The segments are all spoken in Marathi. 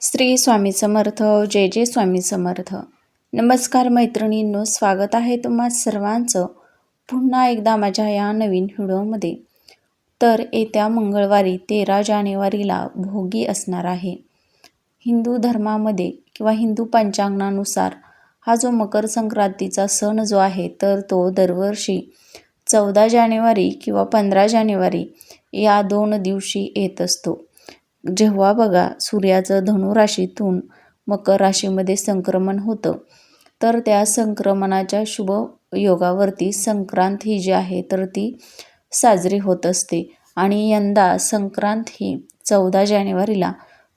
श्री स्वामी समर्थ जय जय स्वामी समर्थ. नमस्कार मैत्रिणींनो स्वागत आहे तुम्हा सर्वांचं पुन्हा एकदा माझ्या या नवीन व्हिडिओमध्ये. तर येत्या मंगळवारी तेरा जानेवारीला भोगी असणार आहे. हिंदू धर्मामध्ये किंवा हिंदू पंचांगणानुसार हा जो मकर संक्रांतीचा सण जो आहे तर तो दरवर्षी चौदा जानेवारी किंवा पंधरा जानेवारी या दोन दिवशी येत असतो. जेव्हा बघा सूर्याचं धनुराशीतून मकर राशीमध्ये संक्रमण होतं तर त्या संक्रमणाच्या शुभ योगावरती संक्रांत ही जी आहे तर ती साजरी होत असते. आणि यंदा संक्रांत ही चौदा जानेवारीला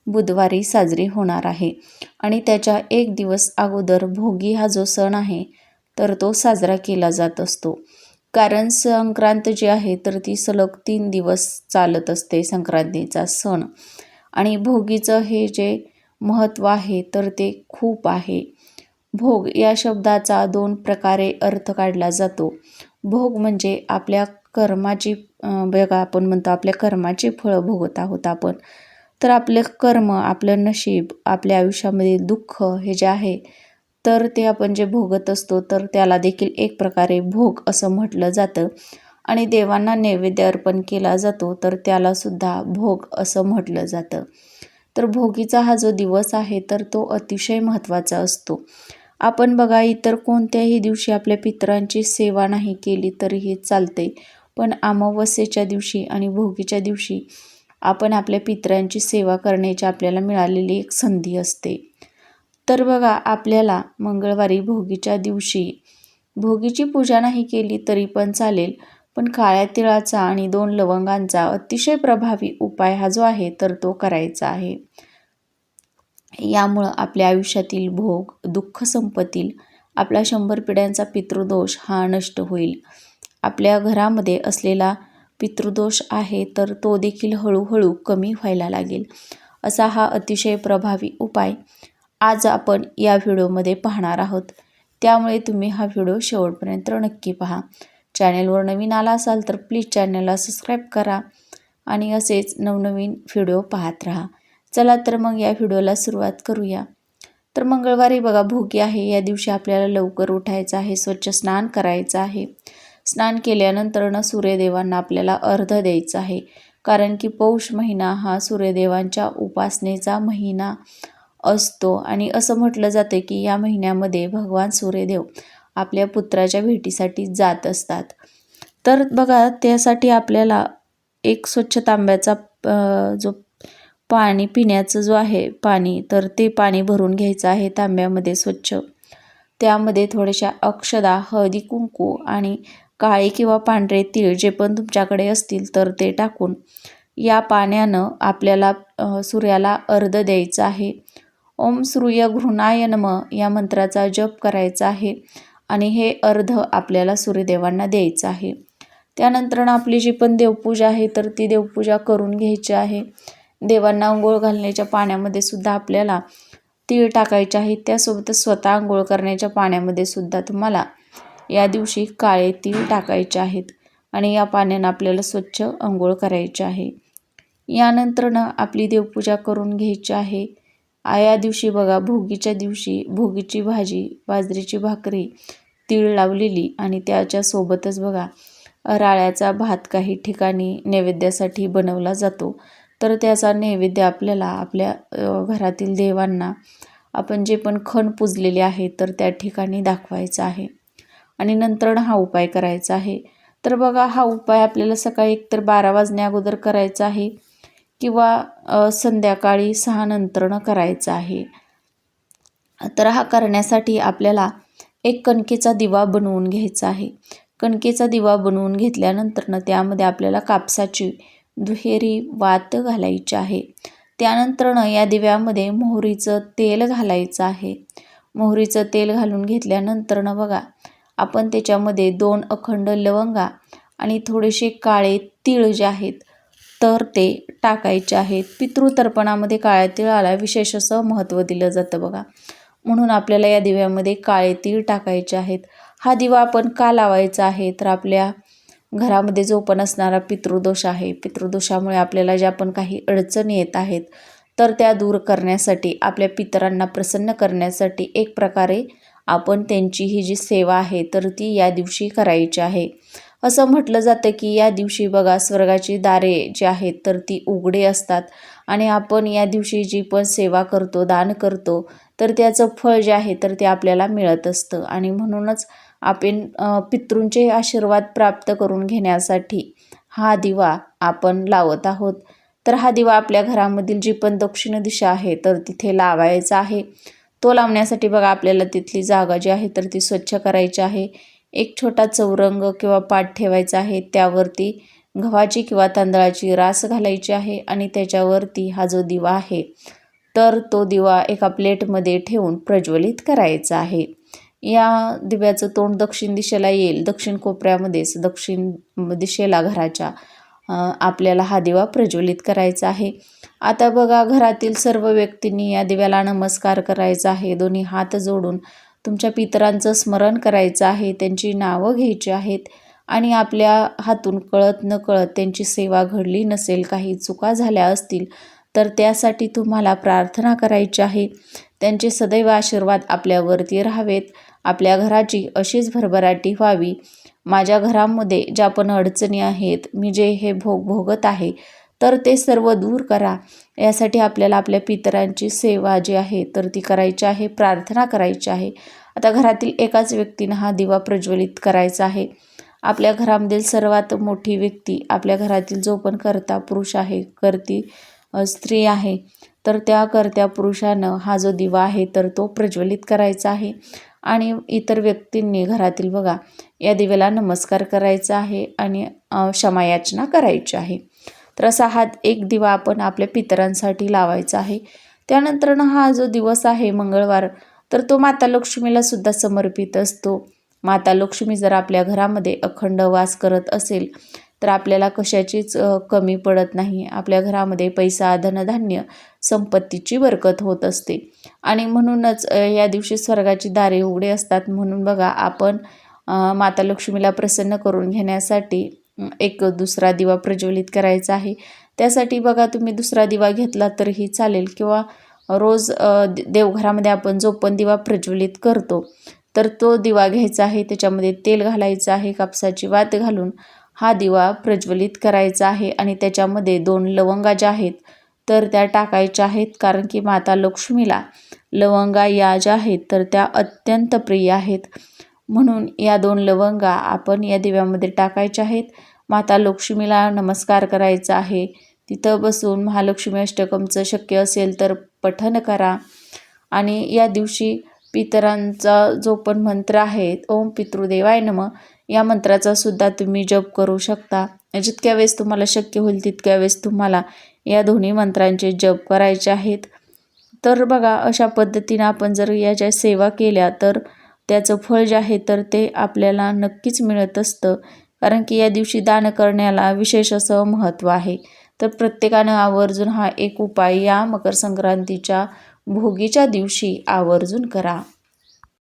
बुधवारी साजरी होणार आहे. आणि त्याच्या एक दिवस अगोदर भोगी हा जो सण आहे तर तो साजरा केला जात असतो. कारण संक्रांत जी आहे तर ती सलग तीन दिवस चालत असते संक्रांतीचा सण. आणि भोगीचं हे जे महत्त्व आहे तर ते खूप आहे. भोग या शब्दाचा दोन प्रकारे अर्थ काढला जातो. भोग म्हणजे आपल्या कर्माची बघा आपण म्हणतो आपल्या कर्माची फळं भोगत आहोत आपण. तर आपलं कर्म आपलं नशीब आपल्या आयुष्यामधील दुःख हे जे आहे तर ते आपण जे भोगत असतो तर त्याला देखील एक प्रकारे भोग असं म्हटलं जातं. आणि देवांना नैवेद्य अर्पण केला जातो तर त्यालासुद्धा भोग असं म्हटलं जातं. तर भोगीचा हा जो दिवस आहे तर तो अतिशय महत्त्वाचा असतो. आपण बघा इतर कोणत्याही दिवशी आपल्या पितरांची सेवा नाही केली तरीही चालते पण अमावस्येच्या दिवशी आणि भोगीच्या दिवशी आपण आपल्या पितरांची सेवा करण्याची आपल्याला मिळालेली एक संधी असते. तर बघा आपल्याला मंगळवारी भोगीच्या दिवशी भोगीची पूजा नाही केली तरी पण चालेल पण काळ्या तिळाचा आणि दोन लवंगांचा अतिशय प्रभावी उपाय हा जो आहे तर तो करायचा आहे. यामुळं आपल्या आयुष्यातील भोग दुःख संपतील. आपला शंभर पिढ्यांचा पितृदोष हा नष्ट होईल. आपल्या घरामध्ये असलेला पितृदोष आहे तर तो देखील हळूहळू कमी व्हायला लागेल. असा हा अतिशय प्रभावी उपाय आज आपण या व्हिडिओमध्ये पाहणार आहोत. त्यामुळे तुम्ही हा व्हिडिओ शेवटपर्यंत नक्की पहा. चॅनेलवर नवीन आला असाल तर प्लीज चॅनलला सबस्क्राईब करा आणि असेच नवनवीन व्हिडिओ पाहत राहा. चला तर मग या व्हिडिओला सुरुवात करूया. तर मंगळवारी बघा भोगी आहे. या दिवशी आपल्याला लवकर उठायचं आहे स्वच्छ स्नान करायचं आहे. स्नान केल्यानंतरनं सूर्यदेवांना आपल्याला अर्ध द्यायचं आहे. कारण की पौष महिना हा सूर्यदेवांच्या उपासनेचा महिना असतो. आणि असं म्हटलं जातं की या महिन्यामध्ये भगवान सूर्यदेव आपल्या पुत्राच्या भेटीसाठी जात असतात. तर बघा त्यासाठी आपल्याला एक स्वच्छ तांब्याचा जो पाणी पिण्याचं जो आहे पाणी तर ते पाणी भरून घ्यायचं आहे तांब्यामध्ये स्वच्छ. त्यामध्ये थोड्याशा अक्षदा हळदी कुंकू आणि काळे किंवा पांढरे तीळ जे पण तुमच्याकडे असतील तर ते टाकून या पाण्यानं आपल्याला सूर्याला अर्ध द्यायचं आहे. ओम सूर्य घृणाय नम या मंत्राचा जप करायचा आहे. आणि हे अर्ध आपल्याला सूर्यदेवांना द्यायचं आहे. त्यानंतर आपली जी पण देवपूजा आहे तर ती देवपूजा करून घ्यायची आहे. देवांना आंघोळ घालण्याच्या पाण्यामध्ये सुद्धा आपल्याला तीळ टाकायचे आहेत त्यासोबतच स्वतः आंघोळ करण्याच्या पाण्यामध्ये सुद्धा तुम्हाला या दिवशी काळे तीळ टाकायचे आहेत आणि या पाण्यानं आपल्याला स्वच्छ आंघोळ करायचे आहे. यानंतरनं आपली देवपूजा करून घ्यायची आहे. या दिवशी बघा भोगीच्या दिवशी भोगीची भाजी बाजरीची भाकरी तीळ लावलेली आणि त्याच्यासोबतच बघा राळ्याचा भात काही ठिकाणी नैवेद्यासाठी बनवला जातो. तर त्याचा नैवेद्य आपल्याला आपल्या घरातील देवांना आपण जे पण खण पुजलेले आहे तर त्या ठिकाणी दाखवायचा आहे. आणि नंतर हा उपाय करायचा आहे. तर बघा हा उपाय आपल्याला सकाळी एकतर बारा वाजण्या अगोदर करायचा आहे. किंवा संध्याकाळी सहा नंतरनं करायचा आहे. तर हा करण्यासाठी आपल्याला एक कणकेचा दिवा बनवून घ्यायचा आहे. कणकेचा दिवा बनवून घेतल्यानंतरनं त्यामध्ये आपल्याला कापसाची दुहेरी वात घालायची आहे. त्यानंतरनं या दिव्यामध्ये मोहरीचं तेल घालायचं आहे. मोहरीचं तेल घालून घेतल्यानंतरनं बघा आपण त्याच्यामध्ये दोन अखंड लवंगा आणि थोडेसे काळे तीळ जे आहेत तर ते टाकायचे आहेत. पितृतर्पणामध्ये काळ्या तिळाला विशेष असं महत्त्व दिलं जातं बघा. म्हणून आपल्याला या दिव्यामध्ये काळे तीळ टाकायचे आहेत. हा दिवा आपण का लावायचा आहे? तर आपल्या घरामध्ये जो पण असणारा पितृदोष आहे पितृदोषामुळे आपल्याला ज्या पण काही अडचणी येत आहेत तर त्या दूर करण्यासाठी आपल्या पितरांना प्रसन्न करण्यासाठी एक प्रकारे आपण त्यांची ही जी सेवा आहे तर ती या दिवशी करायची आहे. असं म्हटलं जातं की या दिवशी बघा स्वर्गाची दारे जी आहेत तर ती उघडे असतात. आणि आपण या दिवशी जी पण सेवा करतो दान करतो तर त्याचं फळ जे आहे तर ते आपल्याला मिळत असतं. आणि म्हणूनच आपण पितृंचे आशीर्वाद प्राप्त करून घेण्यासाठी हा दिवा आपण लावत आहोत. तर हा दिवा आपल्या घरामधील जी पण दक्षिण दिशा आहे तर तिथे लावायचा आहे. तो लावण्यासाठी बघा आपल्याला तिथली जागा जी आहे तर ती स्वच्छ करायची आहे. एक छोटा चौरंग किंवा पाट ठेवायचा आहे त्यावरती गव्हाची किंवा तांदळाची रास घालायची आहे आणि त्याच्यावरती हा जो दिवा आहे तर तो दिवा एका प्लेटमध्ये ठेवून प्रज्वलित करायचा आहे. या दिव्याचं तोंड दक्षिण दिशेला येईल. दक्षिण कोपऱ्यामध्येच दक्षिण दिशेला घराच्या आपल्याला हा दिवा प्रज्वलित करायचा आहे. आता बघा घरातील सर्व व्यक्तींनी या दिव्याला नमस्कार करायचा आहे. दोन्ही हात जोडून तुमच्या पितरांचं स्मरण करायचं आहे त्यांची नावं घ्यायची आहेत आणि आपल्या हातून कळत न कळत त्यांची सेवा घडली नसेल काही चुका झाल्या असतील तर त्यासाठी तुम्हाला प्रार्थना करायची आहे. त्यांचे सदैव आशीर्वाद आपल्यावरती राहावेत. आपल्या घराची अशीच भरभराटी व्हावी. माझ्या घरामध्ये ज्या पण अडचणी आहेत मी जे हे भोग भोगत आहे तर ते सर्व दूर करा. यासाठी आपल्याला आपल्या पितरांची सेवा जी आहे तर ती करायची आहे प्रार्थना करायची आहे. आता घरातील एकाच व्यक्तीनं हा दिवा प्रज्वलित करायचा आहे. आपल्या घरामधील सर्वात मोठी व्यक्ती आपल्या घरातील जो पण कर्ता पुरुष आहे करती स्त्री आहे तर त्या कर्त्या पुरुषानं हा जो दिवा आहे तर तो प्रज्वलित करायचा आहे. आणि इतर व्यक्तींनी घरातील बघा या दिव्याला नमस्कार करायचा आहे आणि क्षमायाचना करायची आहे. तर असा हा एक दिवा आपण आपल्या पितरांसाठी लावायचा आहे. त्यानंतर हा जो दिवस आहे मंगळवार तर तो माता लक्ष्मीला सुद्धा समर्पित असतो. माता लक्ष्मी जर आपल्या घरामध्ये अखंड वास करत असेल तर आपल्याला कशाचीच कमी पडत नाही. आपल्या घरामध्ये पैसा धनधान्य संपत्तीची बरकत होत असते. आणि म्हणूनच या दिवशी स्वर्गाची दारे उघडे असतात. म्हणून बघा आपण माता लक्ष्मीला प्रसन्न करून घेण्यासाठी एक दुसरा दिवा प्रज्वलित करायचा आहे. त्यासाठी बघा तुम्ही दुसरा दिवा घेतला तरीही चालेल किंवा रोज देवघरामध्ये आपण जो पण दिवा प्रज्वलित करतो तर तो दिवा घ्यायचा आहे. त्याच्यामध्ये तेल घालायचं आहे कापसाची वात घालून हा दिवा प्रज्वलित करायचा आहे आणि त्याच्यामध्ये दोन लवंगा ज्या आहेत तर त्या टाकायच्या आहेत. कारण की माता लक्ष्मीला लवंगा या ज्या आहेत तर त्या अत्यंत प्रिय आहेत. म्हणून या दोन लवंगा आपण या दिव्यामध्ये टाकायच्या आहेत. माता लक्ष्मीला नमस्कार करायचा आहे. तिथं बसून महालक्ष्मी अष्टकमचं शक्य असेल तर पठन करा. आणि या दिवशी पितरांचा जो पण मंत्र आहे ओम पितृदेवाय नम या मंत्राचा सुद्धा तुम्ही जप करू शकता. जितक्या वेळेस तुम्हाला शक्य होईल तितक्या वेळेस तुम्हाला या दोन्ही मंत्रांचे जप करायचे आहेत. तर बघा अशा पद्धतीनं आपण जर याच्या सेवा केल्या तर त्याचं फळ जे आहे तर ते आपल्याला नक्कीच मिळत असतं. कारण की या दिवशी दान करण्याला विशेष असं महत्त्व आहे. तर प्रत्येकानं आवर्जून हा एक उपाय या मकर संक्रांतीच्या भोगीच्या दिवशी आवर्जून करा.